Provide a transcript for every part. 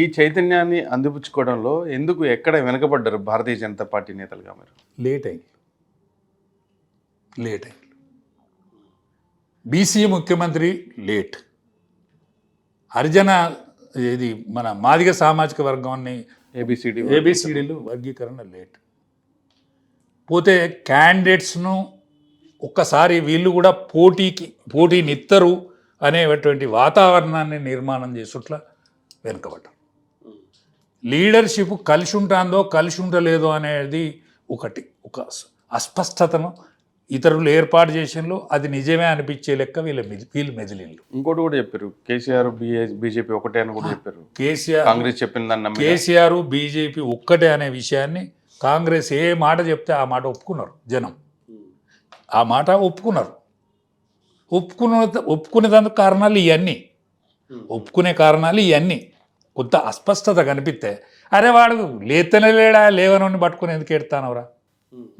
ఈ చైతన్యాన్ని అందిపుచ్చుకోవడంలో ఎందుకు ఎక్కడ వెనకబడ్డారు భారతీయ జనతా పార్టీ నేతలుగా మీరు? లేట్ అయింది. లేట్ అయింది. బీసీ ముఖ్యమంత్రి లేట్. హరిజన ఇది మన మాదిగ సామాజిక వర్గాన్ని ఏబిసిడి ఏబిసిడీలు వర్గీకరణ లేట్. పోతే క్యాండిడేట్స్ను ఒక్కసారి వీళ్ళు కూడా పోటీకి పోటీనిత్తరు అనేటువంటి వాతావరణాన్ని నిర్మాణం చేసుట్లా వెనుకబడ్డారు. లీడర్షిప్ కలిసి ఉంటుందో కలిసి ఉండలేదో అనేది ఒకటి. ఒక అస్- అస్పష్టతను ఇతరులు ఏర్పాటు చేసినలో అది నిజమే అనిపించే లెక్క వీళ్ళ మెది వీళ్ళు మెదిలిండ్రు ఇంకోటి కూడా చెప్పారు. కేసీఆర్ బీజేపీ ఒకటే అని కూడా చెప్పారు. కేసీఆర్ కాంగ్రెస్ చెప్పిన దాన్ని కేసీఆర్ బీజేపీ ఒక్కటే అనే విషయాన్ని కాంగ్రెస్ ఏ మాట చెప్తే ఆ మాట ఒప్పుకున్నారు జనం. ఆ మాట ఒప్పుకున్నారు. ఒప్పుకున్న ఒప్పుకునేందుకు కారణాలు ఇవన్నీ ఒప్పుకునే కారణాలు ఇవన్నీ కొంత అస్పష్టత కనిపిస్తే అరే వాడు లేతనే లేడా లేవనని పట్టుకుని ఎందుకు ఎడతానవరా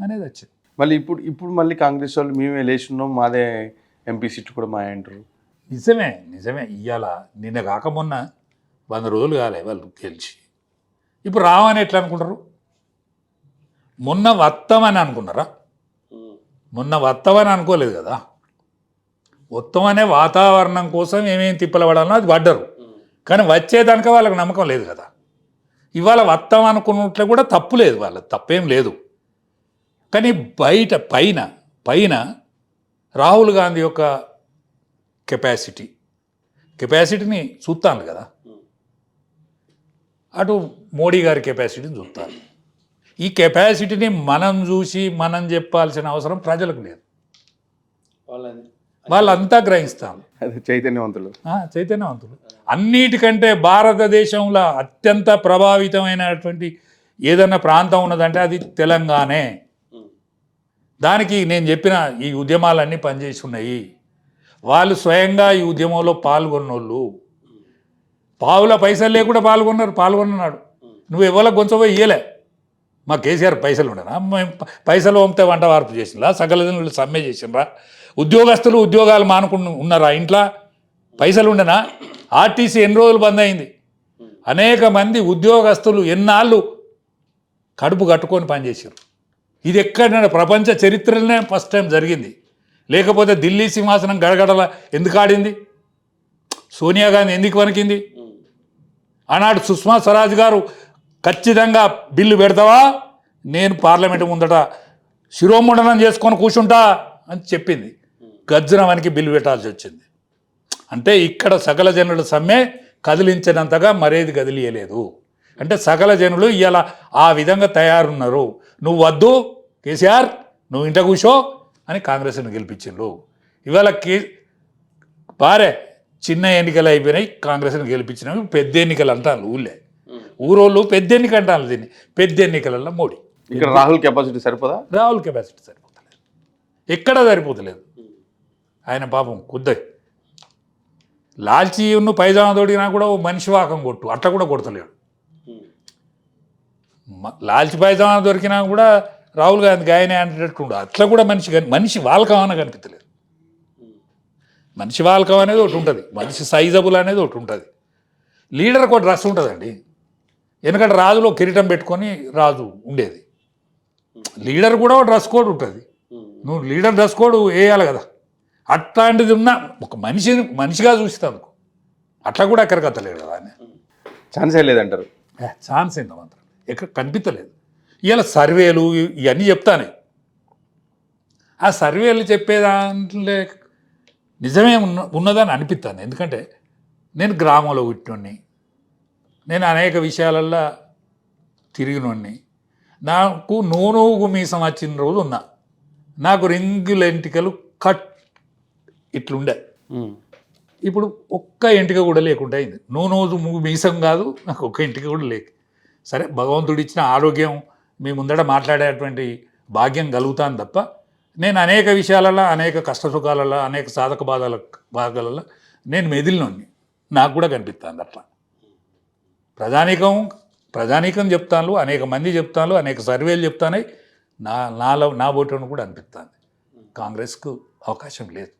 అనేది వచ్చింది. మళ్ళీ ఇప్పుడు ఇప్పుడు మళ్ళీ కాంగ్రెస్ వాళ్ళు మేమే లేచున్నాం మాదే ఎంపీ సీట్లు కూడా మా అంటారు. నిజమే నిజమే. ఇవాళ నిన్న కాక మొన్న వంద రోజులు కాలే వాళ్ళు గెలిచి. ఇప్పుడు రావని ఎట్లా అనుకుంటారు? మొన్న వత్తామని అనుకున్నారా? మొన్న వత్తామని అనుకోలేదు కదా? మొత్తం అనే వాతావరణం కోసం ఏమేమి తిప్పలపడాలో అది పడ్డరు. కానీ వచ్చేదానిక వాళ్ళకి నమ్మకం లేదు కదా. ఇవాళ వస్తాం అనుకున్నట్లు కూడా తప్పు లేదు వాళ్ళ తప్పేం లేదు. కానీ బయట పైన పైన రాహుల్ గాంధీ యొక్క కెపాసిటీ కెపాసిటీని చూస్తాను కదా. అటు మోడీ గారి కెపాసిటీని చూస్తాను ఈ కెపాసిటీని మనం చూసి మనం చెప్పాల్సిన అవసరం ప్రజలకు లేదు. వాళ్ళంతా గ్రహిస్తాం. అదే చైతన్యవంతులు. చైతన్యవంతులు. అన్నిటికంటే భారతదేశంలో అత్యంత ప్రభావితమైనటువంటి ఏదన్నా ప్రాంతం ఉన్నదంటే అది తెలంగాణే. దానికి నేను చెప్పిన ఈ ఉద్యమాలన్నీ పనిచేసి ఉన్నాయి వాళ్ళు స్వయంగా ఈ ఉద్యమంలో పాల్గొన్నోళ్ళు. పావుల పైసలు లేకుండా పాల్గొన్నారు పాల్గొన్నాడు. నువ్వు ఎవరో గొంచబో ఇయ్యలే. మా కేసీఆర్ పైసలు ఉండనా? మేము పైసలు పంపితే వంట వార్పు చేసిండ్రా సకల జనులు సమ్మె చేసిండ్రా? ఉద్యోగస్తులు ఉద్యోగాలు మానుకుని ఉన్నారా? ఇంట్లో పైసలు ఉండనా? ఆర్టీసీ ఎన్ని రోజులు బంద్ అయింది? అనేక మంది ఉద్యోగస్తులు ఎన్నాళ్ళు కడుపు కట్టుకొని పనిచేసారు ఇది ఎక్కడ ప్రపంచ చరిత్రలోనే ఫస్ట్ టైం జరిగింది. లేకపోతే ఢిల్లీ సింహాసనం గడగడల ఎందుకు ఆడింది? సోనియా గాంధీ ఎందుకు వణికింది? ఆనాడు సుష్మా స్వరాజ్ గారు ఖచ్చితంగా బిల్లు పెడతావా? నేను పార్లమెంట్ ముందట శిరోముండనం చేసుకొని కూర్చుంటా అని చెప్పింది. గజ్జనవానికి బిల్లు పెట్టాల్సి వచ్చింది. అంటే ఇక్కడ సకల జనుల సమ్మె కదిలించినంతగా మరేది కదిలియలేదు. అంటే సకల జనులు ఇవాళ ఆ విధంగా తయారున్నారు. నువ్వు వద్దు కేసీఆర్ నువ్వు ఇంట కూర్చో అని కాంగ్రెస్ని గెలిపించిండ్రు. ఇవాళ కే పారే చిన్న ఎన్నికలు అయిపోయినాయి కాంగ్రెస్ని గెలిపించినవి పెద్ద ఎన్నికలు అంటారు ఊళ్ళే. ఊరోళ్ళు పెద్ద ఎన్నిక అంటారు దీన్ని. పెద్ద ఎన్నికలలో మోడీ. ఇక్కడ రాహుల్ కెపాసిటీ సరిపోదా? రాహుల్ కెపాసిటీ సరిపోతలేదు. ఎక్కడ సరిపోతలేదు. ఆయన పాపం కుద్దయి లాల్చి ఉన్న పైజామా తోడినా కూడా ఓ మనిషి వాకం కొట్టు. అట్లా కూడా కొడతలేడు. లాల్చి పైజామా దొరికినా కూడా రాహుల్ గాంధీ గాయనే అనేటట్టు అట్లా కూడా మనిషి మనిషి వాల్కం అని కనిపించలేదు మనిషి వాల్కం అనేది ఒకటి ఉంటుంది. మనిషి సైజబుల్ అనేది ఒకటి ఉంటుంది. లీడర్కి ఒక డ్రెస్ ఉంటుందండి. ఎందుకంటే రాజులో కిరీటం పెట్టుకొని రాజు ఉండేది. లీడర్ కూడా ఒక డ్రెస్ కోడ్ ఉంటుంది. నువ్వు లీడర్ డ్రెస్ కోడ్ వేయాలి కదా. అట్లాంటిది ఉన్న ఒక మనిషిని మనిషిగా చూస్తాను అట్లా కూడా ఎక్కడికి అత్తలేడు కదా ఆయన. ఛాన్సే లేదంటారు. ఛాన్స్ ఏందో మాత్రం. ఎక్కడ కనిపించలేదు ఇవాళ సర్వేలు ఇవన్నీ చెప్తానే. ఆ సర్వేలు చెప్పే దాంట్లో నిజమే ఉన్న ఉన్నదని అనిపిస్తాను ఎందుకంటే నేను గ్రామంలో పుట్టినోడిని నేను అనేక విషయాలల్లో తిరిగినోడిని నాకు నూనూగు మీసం వచ్చిన రోజు ఉన్నా. నాకు రింగుల ఎంటికలు కట్ ఇట్లుండే. ఇప్పుడు ఒక్క ఎంటిక కూడా లేకుండా అయింది. నూనోజు మీసం కాదు నాకు ఒక్క ఎంటిక కూడా లేక. సరే భగవంతుడు ఇచ్చిన ఆరోగ్యం మీ ముందట మాట్లాడేటువంటి భాగ్యం కలుగుతాను తప్ప నేను అనేక విషయాలలో అనేక కష్ట సుఖాలలో అనేక సాధక బాధల భాగాలలో నేను మెదిలినోని నాకు కూడా కనిపిస్తుంది అట్లా. ప్రజానీకం ప్రజానీకం చెప్తాను అనేక మంది చెప్తాను అనేక సర్వేలు చెప్తానే నా నాలో నా ఓటును కూడా అనిపిస్తుంది. కాంగ్రెస్కు అవకాశం లేదు.